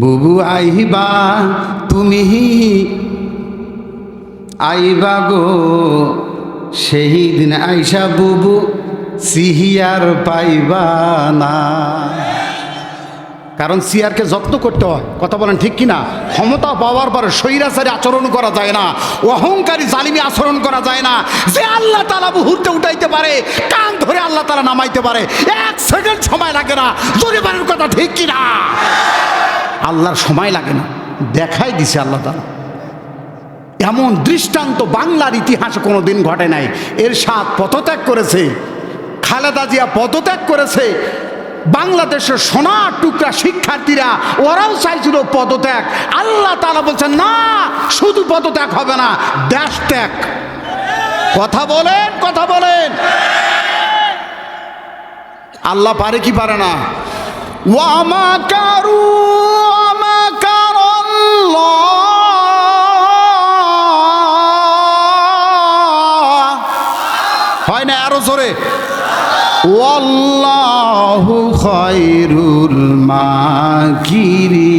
বুবু আইবা, তুমি আইবা গো। সেই দিন আইসা বুবু সিহিয়ার পাইবা না। কারণ সিয়ারকে যত্ন করতে হয়। কথা বলেন ঠিক কিনা? ক্ষমতা পাওয়ার পর স্বৈরাচারী আচরণ করা যায় না। অহংকারী জালিমি আচরণ করা যায় না। যে আল্লাহ তালা মুহূর্তে উঠাইতে পারে, কান ধরে আল্লাহ তালা নামাইতে পারে, এক সেকেন্ড সময় লাগে না। জোরে বাড়ির কথা ঠিক কিনা? আল্লাহর সময় লাগে না। দেখাই দিছে আল্লাহ তালা এমন দৃষ্টান্ত বাংলার ইতিহাসে কোনো দিন ঘটে নাই। এর সাত পদত্যাগ করেছে, খালেদা জিয়া পদত্যাগ করেছে, বাংলাদেশের সোনার টুকরা শিক্ষার্থীরা, ওরাও চাইছিল পদত্যাগ। আল্লাহ তালা বলছেন না, শুধু পদত্যাগ হবে না, দেশ ত্যাগ। কথা বলেন কথা বলেন। আল্লাহ পারে কি পারে না? ওয়ামা কারু হয় না আরও জোরে। ওয়াল্লাহু খায়রুল মাকিরি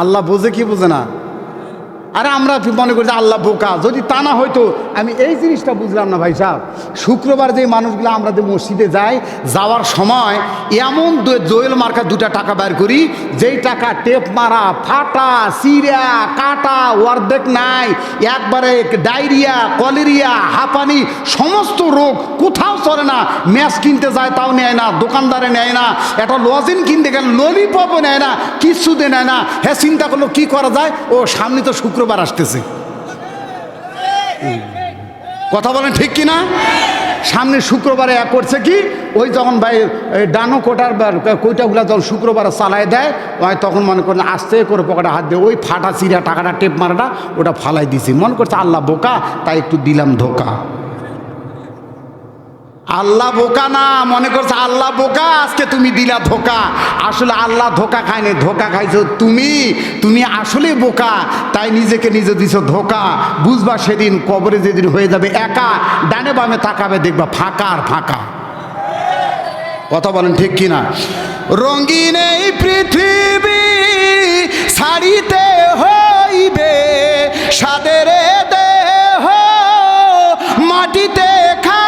আল্লাহ বোঝে কি বোঝে না? আরে আমরা মনে করি যে আল্লাহ বোকা। যদি তা না হয়তো আমি এই জিনিসটা বুঝলাম না ভাই সাহেব। শুক্রবার যে মানুষগুলো আমরা যে মসজিদে যাই, যাওয়ার সময় এমন দোয়েল মার্কা দুটা টাকা বের করি, যেই টাকা টেপ মারা, ফাটা সিরা কাটা অর্ধেক নাই, একবারে ডায়রিয়া, কলেরিয়া, হাঁপানি, সমস্ত রোগ কোথাও চলে না। ম্যাচ কিনতে যায়, তাও নেয় না, দোকানদারে নেয় না, একটা লজিন কিনতে গেলে ললিপপও নেয় না কিচ্ছুতে নেয় না। হ্যাঁ চিন্তা করল, কি করা যায়? ও, সামনে তো শুক্রবার আসতেছে। কথা বলেন ঠিক কি না সামনে শুক্রবারে এক করছে কি? ওই যখন ভাই ডানো কোটার কইটাগুলো যখন শুক্রবারে চালায় দেয় তখন মনে করেন আস্তে করে পকেটে হাত দিয়ে ওই ফাটা চিরা টাকাটা টেপ মারাটা ওটা ফালাই দিছি। মনে করছে আল্লাহ বোকা, তাই একটু দিলাম ধোকা। আল্লাহ বোকা না, মনে করছে আল্লাহ বোকা, আজকে তুমি দিলা ধোকা। আসলে আল্লাহ ধোকা খায়নি ধোকা খাইছো তুমি। তুমি আসলে বোকা, তাই নিজেকে নিজে দিছো ধোকা। বুঝবা সেদিন কবরে যেদিন হয়ে যাবে একা, ডানে বামে তাকাবে, দেখবা ফাঁকা আর ফাঁকা। কথা বলেন ঠিক কিনা? রঙিন এই পৃথিবী ছাড়িতে হইবে, সাদের দেহ মাটিতে খাইবে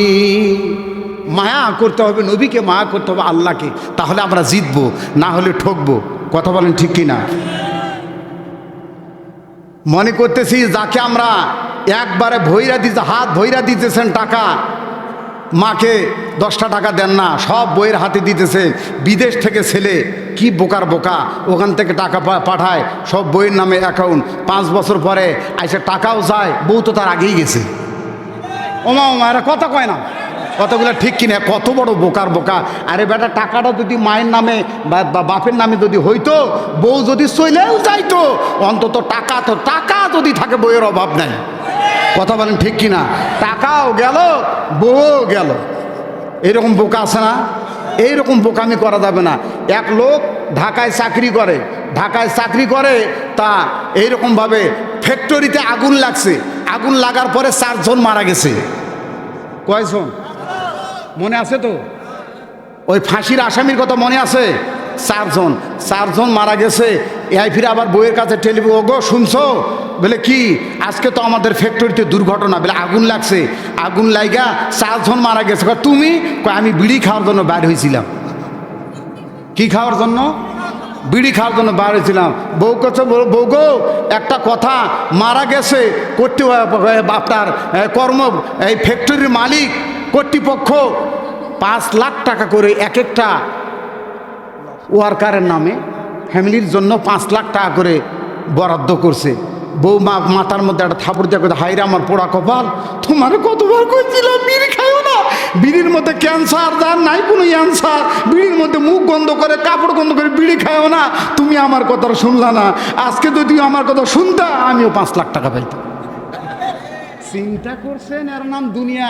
মায়া করতে হবে, নবীকে মায়া করতে হবে, আল্লাহকে। তাহলে আমরা জিতবো, না হলে ঠকবো। কথা বলেন ঠিক কিনা? মনে করতেছি যাকে আমরা একবারে ভৈরা দিতে হাত ভৈরা দিতেছেন টাকা, মাকে দশটা টাকা দেন না, সব বইয়ের হাতে দিতেছে, বিদেশ থেকে ছেলে, কি বোকার বোকা, ওখান থেকে টাকা পাঠায়, সব বইয়ের নামে অ্যাকাউন্ট পাঁচ বছর পরে আইসে টাকাও যায় বউ তো তার আগেই গেছে। ওমা ওমা, এরা কথা কয় না। কতগুলো ঠিক কিনা, কত বড় বোকার বোকা। আরে বেটা, টাকাটা যদি মায়ের নামে বা বাপের নামে যদি হইতো, বউ যদি চলেও যাইতো, অন্তত টাকা তো, টাকা যদি থাকে বইয়ের অভাব নাই। কথা বলেন ঠিক কিনা? টাকাও গেল, বউও গেল। এইরকম বোকা আছে না? এইরকম বোকামি করা যাবে না। এক লোক ঢাকায় চাকরি করে, ঢাকায় চাকরি করে, তা এইরকমভাবে ফ্যাক্টরিতে আগুন লাগছে। আগুন লাগার পরে চারজন মারা গেছে। কয়জন? মনে আছে তো? ওই ফাঁসির আসামির কথা মনে আছে? চারজন চারজন মারা গেছে। এআই ফিরে আবার বইয়ের কাছে টেলিফোন ওগো, শুনছো? বলে, কি? আজকে তো আমাদের ফ্যাক্টরিতে দুর্ঘটনা। বলে, আগুন লাগছে। আগুন লাইগা চারজন মারা গেছে। তুমি? আমি বিড়ি খাওয়ার জন্য বাইর হয়েছিলাম। কি খাওয়ার জন্য? বিড়ি খাওয়ার জন্য বার হয়েছিলাম। বউ কাছে বউ গো, একটা কথা। মারা গেছে, কর্তৃ আপনার কর্ম, এই ফ্যাক্টরির মালিক কর্তৃপক্ষ পাঁচ লাখ টাকা করে এক একটা ওয়ার্কারের নামে ফ্যামিলির জন্য পাঁচ লাখ টাকা করে বরাদ্দ করছে। বউ মা মাথার মধ্যে একটা থাপড় দিয়ে কথা হাইরে আমার পোড়া কপাল, তোমার কতবার কইছিলাম, বিড়ি খাইও না? বিড়ির মধ্যে ক্যান্সার, যার নাই কোনো অ্যান্সার বিড়ির মধ্যে মুখ গন্ধ করে, কাপড় গন্ধ করে বিড়ি খায়ও না। তুমি আমার কথা শুনলা না। আজকে যদি আমার কথা শুনতা, আমিও পাঁচ লাখ টাকা পাইতাম। চিন্তা করছেন এর নাম দুনিয়া।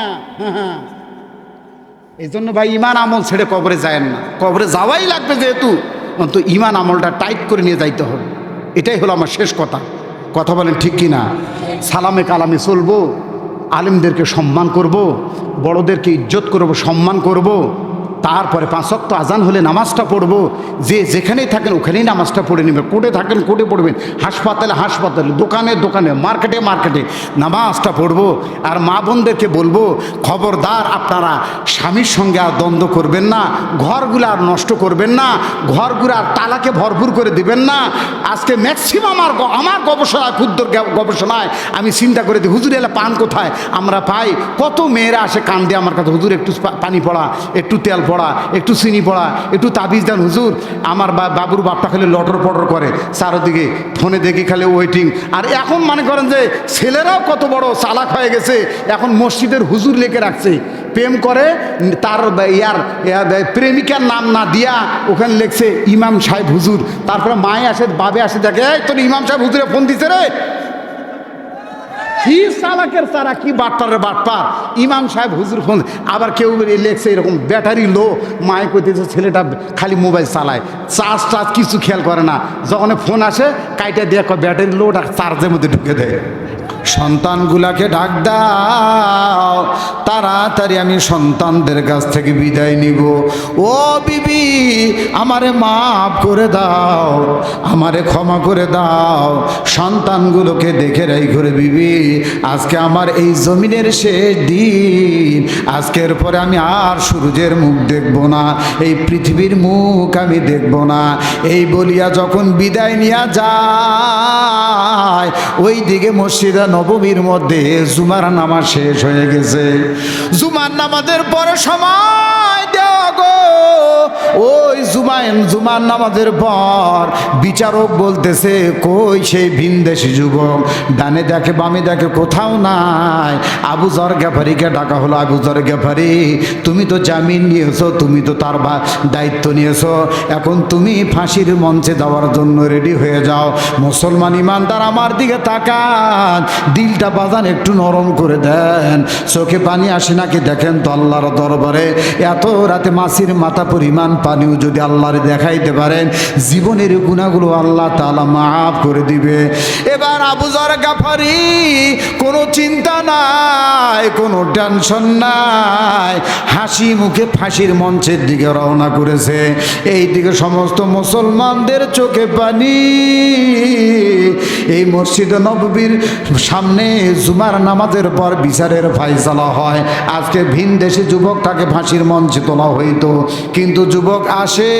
এই জন্য ভাই ইমান আমল ছেড়ে কবরে যায় না। কবরে যাওয়াই লাগবে যেহেতু অন্ত ইমান আমলটা টাইট করে নিয়ে যাইতে হবে। এটাই হলো আমার শেষ কথা। কথা বলেন ঠিক কি না সালামে কালামে চলবো, আলিমদেরকে সম্মান করব, বড়দেরকে ইজ্জত করব, সম্মান করব। তারপরে পাঁচক্ত আজান হলে নামাজটা পড়ব। যে যেখানেই থাকেন ওখানেই নামাজটা পড়ে নেবে কোর্টে থাকেন, কোর্টে পড়বেন। হাসপাতালে হাসপাতালে, দোকানে দোকানে, মার্কেটে মার্কেটে নামাজটা পড়ব। আর মা বোনদেরকে বলব, খবরদার আপনারা স্বামীর সঙ্গে আর দ্বন্দ্ব করবেন না। ঘরগুলো আর নষ্ট করবেন না। ঘরগুলো আর তালাকে ভরপুর করে দিবেন না। আজকে ম্যাক্সিমাম আমার আমার গবেষণায়, ক্ষুদ্র গবেষণায় আমি চিন্তা করে দিই, হুজুর এলে পান কোথায়? আমরা পাই। কত মেয়েরা আসে কান দিয়ে আমার কাছে, হুজুর, একটু পানি পড়া, একটু তেল পড়া, একটু চিনি পড়া, একটু তাবিজ দেন, হুজুর। আমার বাবুর বাপটা খালি লটর পটর করে, চারোদিকে ফোনে দেখি খালি ওয়েটিং আর এখন মনে করেন যে ছেলেরাও কত বড় চালাক হয়ে গেছে, এখন মসজিদের হুজুর লেখে রাখছে। প্রেম করে, তার ইয়ার প্রেমিকার নাম না দিয়া ওখানে লিখছে ইমাম সাহেব হুজুর। তারপরে মায়ে আসে বাবে আসে, দেখে তোর ইমাম সাহেব হুজুরে ফোন দিছে রে। কি চালাকের তারা কি বাটপারের বাটপার ইমাম সাহেব হুজুর ফোন আবার কেউ লেখছে এরকম ব্যাটারি লো, মায়ে কইতেছে ছেলেটা খালি মোবাইল চালায়। চার্জ টার্জ কিছু খেয়াল করে না। যখন ফোন আসে, কাইটা দিয়ে ব্যাটারি লোটা চার্জের মধ্যে ঢুকে দেয়। সন্তানগুলাকে ডাক দাও। তাড়াতাড়ি আমি সন্তানদের কাছ থেকে বিদায় নিব। ও বিবি, আমারে মাফ করে দাও, আমারে ক্ষমা করে দাও। সন্তানগুলোকে দেখে রাই করে বিবি, আজকে আমার এই জমিনের শেষ দিন। আজকের পরে আমি আর সূর্যের মুখ দেখব না, এই পৃথিবীর মুখ আমি দেখব না। এই বলিয়া যখন বিদায় নিয়া যায় ওই দিকে মসজিদা নবমীর মধ্যে জুমার নামাজ শেষ হয়ে গেছে। জুমার নামাজের পরে সময় ওই জুমায়ন জুমার নামাজের পর বিচারক বলতেছে, কই সেই ভিনদেশি যুবক? ডানে দেখে বামে দেখে কোথাও নাই। আবু জর গ্যাফারিকে ডাকা হলো আবু জর গ্যাফারি। তুমি তো জামিন নিয়েছো, তুমি তো তার দায়িত্ব নিয়েছো। এখন তুমি ফাঁসির মঞ্চে দেওয়ার জন্য রেডি হয়ে যাও। মুসলমান ইমানদার আমার দিকে তাকান। দিলটা বাজান একটু নরম করে দেন। চোখে পানি আসে নাকি দেখেন তো আল্লাহর দরবারে। এত রাতে মাসির মাথা পরিমাণ পানিও যদি আল্লাহর দেখাইতে পারেন, জীবনের গুণাগুলো আল্লাহ তালা মাফ করে দিবে। এবার আবুজার গাফারি, কোনো চিন্তা নাই, কোনো টেনশন নাই, হাসি মুখে ফাঁসির মঞ্চের দিকে রওনা করেছে। এই দিকে সমস্ত মুসলমানদের চোখে পানি। এই মসজিদ নববীর সামনে জুমার নামাজের পর বিচারের ফাইসালা হয়। আজকে ভিন দেশে যুবক তাকে ফাঁসির মঞ্চে তোলা হইতো। কিন্তু যুবক আসে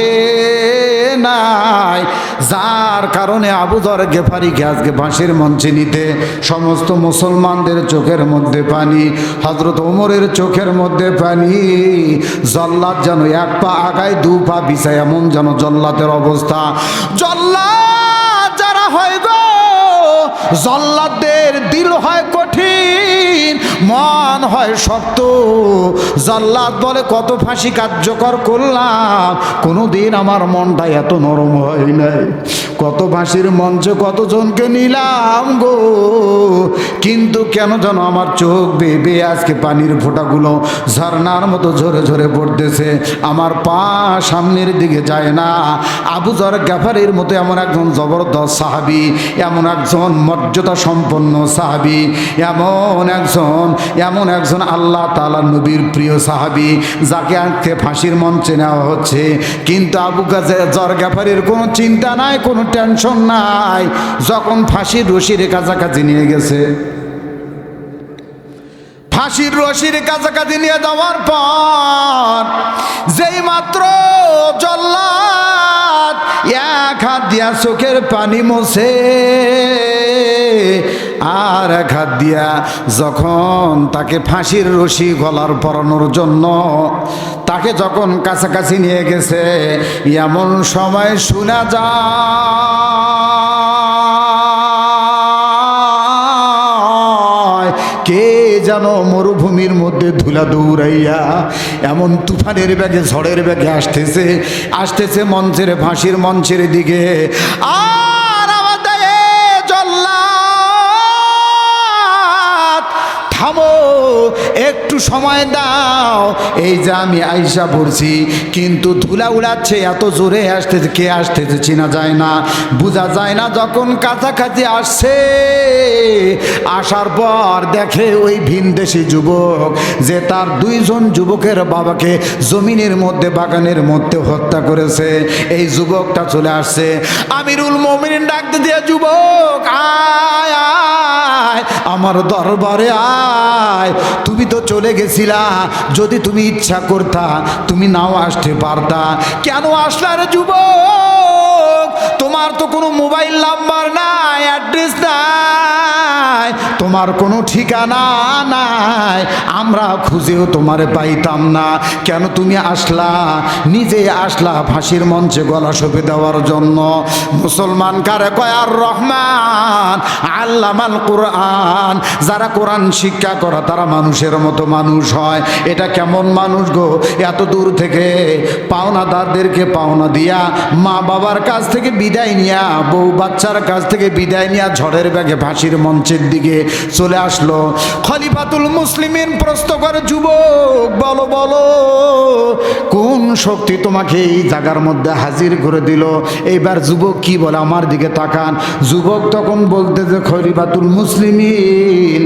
নাই। যার কারণে আবু দর গেফারিকে আজকে ফাঁসির মঞ্চে নিতে সমস্ত মুসলমানদের চোখের মধ্যে পানি হজরত ওমরের চোখের মধ্যে পানি। জল্লাদ যেন এক পা আগায়, দু পা বিছায়, এমন যেন জল্লাতের অবস্থা। জল্লাদ যারা হয় গো জল্লাদের দিল হয় কঠিন, মন হয় শক্ত। জল্লাদ বলে, কত ফাঁসি কার্যকর করলাম, কোনোদিন আমার মনটা এত নরম হয় নাই। কত ফাঁসির মঞ্চে কতজনকে নিলাম গো? কিন্তু কেন যেন আমার চোখ বেয়ে আজকে পানির ফোঁটাগুলো ঝর্নার মতো ঝরে ঝরে পড়তেছে। আমার পা সামনের দিকে যায় না। আবু জর গ্যাফারের মতো এমন একজন জবরদস্ত সাহাবি, এমন একজন মর্যাদা সম্পন্ন সাহাবি, এমন একজন এমন একজন আল্লাহ তালা নবীর প্রিয় সাহাবি, যাকে আজকে ফাঁসির মঞ্চে নেওয়া হচ্ছে। কিন্তু আবু গাজে জর গ্যাফারের কোনো চিন্তা নাই, কোনো টেনশন নাই। যখন ফাঁসির রশির কাছাকাছি নিয়ে গেছে। ফাঁসির রশির কাছাকাছি নিয়ে যাওয়ার পর যেই মাত্র জল্লাদ এক হাত দিয়া চোখের পানি মোছে আর এক হাত দিয়া যখন তাকে ফাঁসির রশি গলার পরানোর জন্য তাকে যখন কাছাকাছি নিয়ে গেছে, এমন সময় শোনা যায়, কে যেন মরুভূমির মধ্যে ধুলা দৌড়াইয়া এমন তুফানের ব্যাগে ঝড়ের ব্যাগে আসতেছে আসতেছে মঞ্চের, ফাঁসির মঞ্চের দিকে। আর সময় দাও। এই যে আমি আইসা পড়ছি, কিন্তু ধুলা উড়াচ্ছে, এত জোরে আসতেছে, কে আসতেছে চেনা যায় না। বোঝা যায় না যখন কাছাকাছি আসছে। আসার পর দেখে ওই ভিনদেশি যুবক, যে তার দুইজন যুবকের বাবাকে জমিনের মধ্যে, বাগানের মধ্যে হত্যা করেছে। এই যুবকটা চলে আসছে। আমিরুল মমিন ডাকতে দিয়ে, যুবক আয়। আয়, আমার দরবারে আয়। তুমি তো চলে গেছিলা, যদি তুমি ইচ্ছা করতা, তুমি নাও আসতে পারতা। কেন আসলার যুব যুবক? তোমার তো কোনো মোবাইল নাম্বার নাই, অ্যাড্রেস নাই, তোমার কোনো ঠিকানা নাই। আমরা খুঁজেও তোমারে পাইতাম না। কেন তুমি আসলা? নিজে আসলা ফাঁসির মঞ্চে গলা সঁপে দেওয়ার জন্য। মুসলমান কারে কয়, আর রহমান, আল্লামাল কোরআন। যারা কোরআন শিক্ষা করা, তারা মানুষের মতো মানুষ হয়। এটা কেমন মানুষ গো? এত দূর থেকে পাওনাদারদেরকে পাওনা দিয়া মা বাবার কাছ থেকে বিদায় নিয়া, বউ বাচ্চার কাছ থেকে বিদায় নিয়া ঝড়ের ব্যাগে ফাঁসির মঞ্চের দিকে চলে আসলো। খলিফাতুল মুসলিমিন প্রশ্ন করে, যুবক, বলো বলো, কোন শক্তি তোমাকে এই জায়গার মধ্যে হাজির করে দিল? এইবার যুবক কি বলে, আমার দিকে তাকান। যুবক তখন বলতে যে খলিফাতুল মুসলিমিন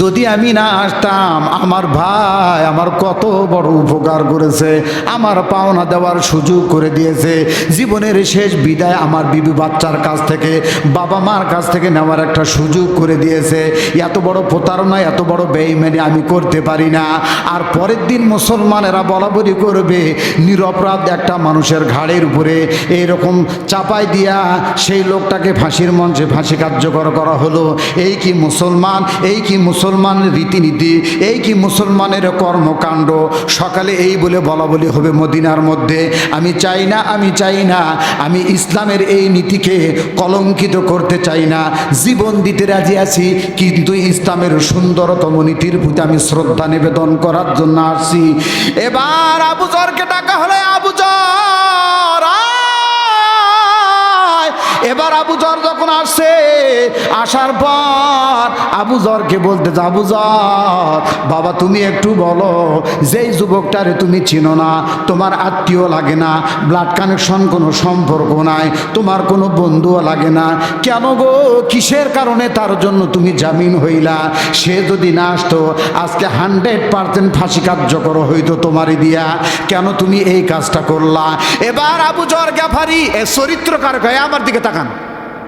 যদি আমি না আসতাম, আমার ভাই আমার কত বড় উপকার করেছে, আমার পাওনা দেওয়ার সুযোগ করে দিয়েছে। জীবনের শেষ বিদায় আমার বিবি বাচ্চার কাছ থেকে, বাবা মার কাছ থেকে নেওয়ার একটা সুযোগ করে দিয়েছে। এত বড় প্রতারণা, এত বড় বেইমানি আমি করতে পারি না। আর পরের দিন মুসলমানেরা বলা বলি করবে, নিরপরাধ একটা মানুষের ঘাড়ের উপরে এইরকম চাপাই দিয়া সেই লোকটাকে ফাঁসির মঞ্চে ফাঁসি কার্যকর করা হলো। এই কি মুসলমান? এই কি মুসলমানের রীতিনীতি, এই কি মুসলমানের কর্মকাণ্ড, সকালে এই বলে বলা বলি হবে মদিনার মধ্যে, আমি চাই না, আমি চাই না, আমি ইসলামের এই নীতিকে কলঙ্কিত করতে চাই না, জীবন দিতে রাজি আছি, কিন্তু ইসলামের সুন্দরতম নীতির প্রতি আমি শ্রদ্ধা নিবেদন করার জন্য আসছি। এবার আবু জরকে ডাকা হলে, আবু জর এবার আবু জর যখন আসছে আসার পর আবু জরকে বলতে আবু জর, বাবা তুমি একটু বলো, যেই যুবকটারে তুমি চিনো না, তোমার আত্মীয় লাগে না ব্লাড কানেকশন কোনো সম্পর্ক নাই, তোমার কোনো বন্ধুও লাগে না, কেন গো, কিসের কারণে তার জন্য তুমি জামিন হইলা? সে যদি না আসতো, আজকে হান্ড্রেড পার্সেন্ট ফাঁসি কার্যকর হইতো তোমারই দিয়া, কেন তুমি এই কাজটা করলা? এবার আবু জর গ্যাফারি এ চরিত্রকার কয় আমার দিকে তাকান।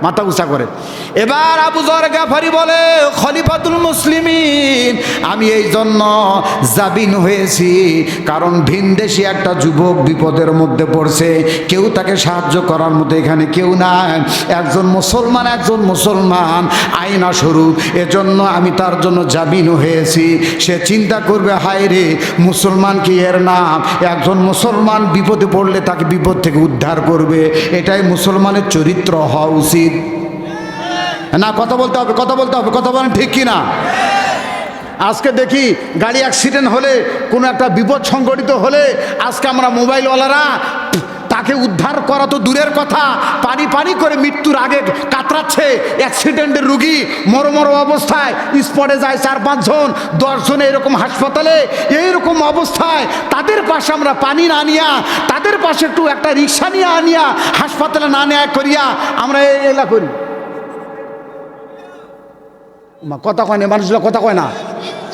মাথা উঁচা করে। এবার আবু জর গাফারি বলে, খলিফাতুল মুসলিমিন, আমি এই জন্য জাবিন হয়েছি। কারণ ভিনদেশি একটা যুবক বিপদের মধ্যে পড়ছে। কেউ তাকে সাহায্য করার মতো এখানে কেউ নাই। একজন মুসলমান একজন মুসলমান, আয়না স্বরূপ। এজন্য আমি তার জন্য জাবিন হয়েছি। সে চিন্তা করবে, হায় রে, মুসলমান কি এর নাম? একজন মুসলমান বিপদে পড়লে তাকে বিপদ থেকে উদ্ধার করবে। এটাই মুসলমানের চরিত্র হওয়া উচিত। না, কথা বলতে হবে, কথা বলতে হবে, কথা বলেন ঠিক কিনা? আজকে দেখি গাড়ি অ্যাক্সিডেন্ট হলে কোনো একটা বিপদ সংঘটিত হলে আজকে আমরা মোবাইলওয়ালারা তাকে উদ্ধার করা তো দূরের কথা। পানি পানি করে মৃত্যুর আগে কাতরাচ্ছে অ্যাক্সিডেন্টের রুগী। মরো মরো অবস্থায় স্পটে যায় চার পাঁচজন, দশজন এরকম হাসপাতালে। এইরকম অবস্থায় তাদের পাশে আমরা পানি না নিয়া, তাদের পাশে একটু একটা রিক্সা নিয়ে আনিয়া হাসপাতালে না নেয়া করিয়া আমরা এলা করি। কথা কয় না, মানুষগুলো কথা কয় না?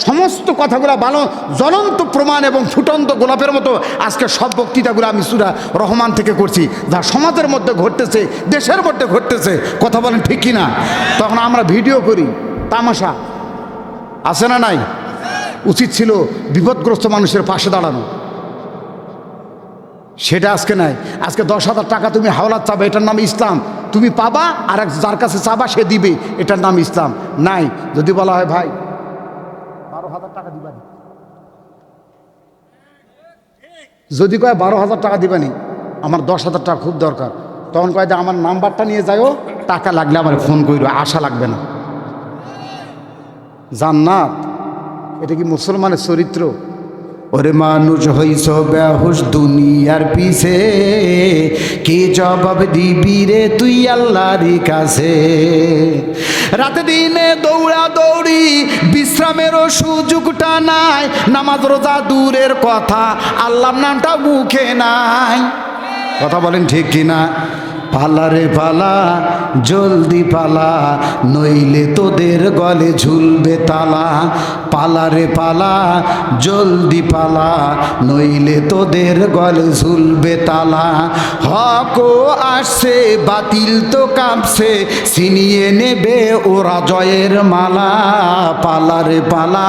সমস্ত কথাগুলো ভালো জ্বলন্ত প্রমাণ এবং ফুটন্ত গোলাপের মতো আজকে সব বক্তৃতাগুলো আমি সুরা রহমান থেকে করছি। যা সমাজের মধ্যে ঘটতেছে, দেশের মধ্যে ঘটতেছে, কথা বলেন ঠিক কি না তখন আমরা ভিডিও করি, তামাশা, আছে না নাই? উচিত ছিল বিপদগ্রস্ত মানুষের পাশে দাঁড়ানো। সেটা আজকে নাই। আজকে দশ হাজার টাকা তুমি হাওলাত চাবে, এটার নাম ইসলাম। তুমি পাবা আর যার কাছে চাবা, সে দিবে, এটার নাম ইসলাম। নাই। যদি বলা হয়, ভাই হাজার টাকা দিবানি। যদি কয় বারো হাজার টাকা দিবানি, আমার দশ হাজার টাকা খুব দরকার। তখন কয় যে আমার নাম্বারটা নিয়ে যাইও টাকা লাগলে আমার ফোন করিল আশা লাগবে না। জান্নাত, এটা কি মুসলমানের চরিত্র? ওরে মানুষ হইস বেহুশ দুনিয়ার পিছে। কি জবাব দিবি রে তুই আল্লাহর কাছে? রাতে দিনে দৌড়া দৌড়ি বিশ্রামেরও সুযোগটা নাই, নামাজ রোজা দূরের কথা, আল্লাহর নামটা মুখে নাই। কথা বলেন ঠিক কিনা? পালা রে পালা, জলদি পালা, নইলে তোদের গলে ঝুলবে তালা। পালা রে পালা, জলদি পালা, নইলে তোদের গলে ঝুলবে তালা। হকও আসছে, বাতিল তো কাঁপছে, ছিনিয়ে নেবে ওরা জয়ের মালা। পালা রে পালা,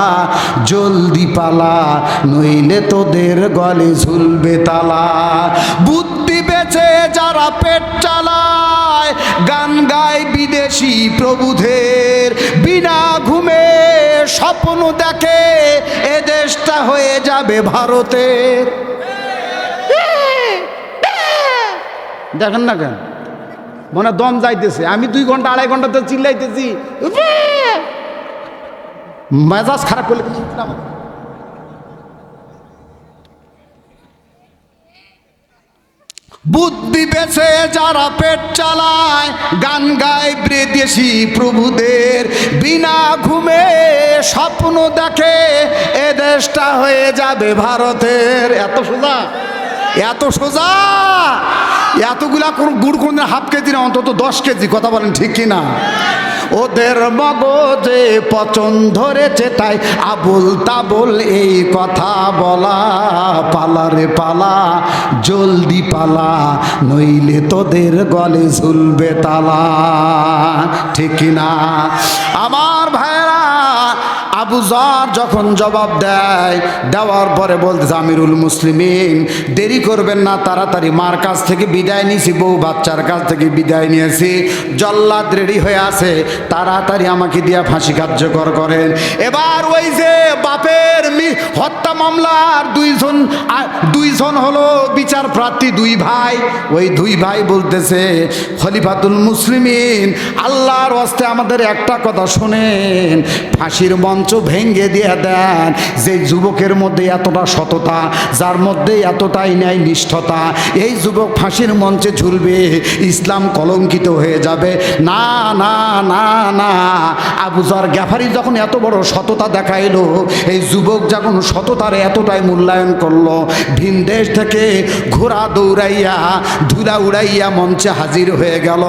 জলদি পালা, নইলে তোদের গলে ঝুলবে তালা। বুদ্ধি বেচে যারা পেট চালায়। গান গায় বিদেশি প্রভুদের। বিনা ঘুমে স্বপ্ন দেখে এ দেশটা হয়ে যাবে ভারতের। দেখেন না কেন? মনে দম যাইতেছে। আমি দুই ঘণ্টা, আড়াই ঘন্টাতে চিল্লাইতেছি। মেজাজ খারাপ করলে কিছু না আমার। বুদ্ধি বেছে যারা পেট চালায়, গান গায় বিদেশি প্রভুদের। বিনা ঘুমে স্বপ্ন দেখে এ দেশটা হয়ে যাবে ভারতের। এত সোজা? এত সোজা? এতগুলা কোন গুড় কোন হাফ কেজি না, অন্তত দশ কেজি, কথা বলেন ঠিক কিনা? ওদের মগজে পচন ধরেছে তাই আবুল তাবুল এই কথা বলা পালারে পালা, জলদি পালা, নইলে তোদের গলে ঝুলবে তালা। ঠিক না? আমার ভাইরা আবু জর যখন জবাব দেয়, দেওয়ার পরে বলতেছে, আমিরুল মুসলিমিন, দেরি করবেন না, তাড়াতাড়ি মার কাছ থেকে বিদায় নিয়েছি, বউ বাচ্চার কাছ থেকে বিদায় নিয়েছি, জল্লাদ রেডি হয়ে আছে, তাড়াতাড়ি আমাকে দিয়া ফাঁসি কার্যকর করেন। এবার ওই যে বাপের মি- হত্যা মামলার দুইজন দুইজন হলো বিচার প্রার্থী, দুই ভাই। ওই দুই ভাই বলতেছে, খলিফাতুল মুসলিমিন, আল্লাহর হস্তে আমাদের একটা কথা শোনেন, ফাঁসির মঞ্চ ভেঙ্গে দিয়ে দেন। যে যুবকের মধ্যে এতটা সততা, যার মধ্যে এতটাই ন্যায় নিষ্ঠতা এই যুবক ফাঁসির মঞ্চে ঝুলবে, ইসলাম কলঙ্কিত হয়ে যাবে। না না না না, আবু জার গ্যাফারি যখন এত বড় সততা দেখাইলো, এই যুবক যখন সততার এতটাই মূল্যায়ন করল। ভিন দেশ থেকে ঘোড়া দৌড়াইয়া, ধুলা উড়াইয়া মঞ্চে হাজির হয়ে গেল।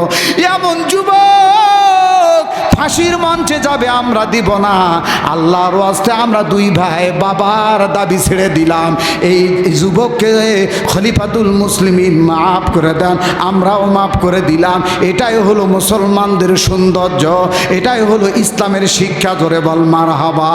এমন যুবক, ফাঁসির মঞ্চে যাবে আমরা দিব না। আল্লাহর ওয়াস্তে আমরা দুই ভাই বাবার দাবি ছেড়ে দিলাম। এই যুবককে খলিফাতুল মুসলিমিন মাফ করে দেন, আমরাও মাফ করে দিলাম। এটাই হলো মুসলমানদের সৌন্দর্য, এটাই হলো ইসলামের শিক্ষা ধরে বল মার হাবা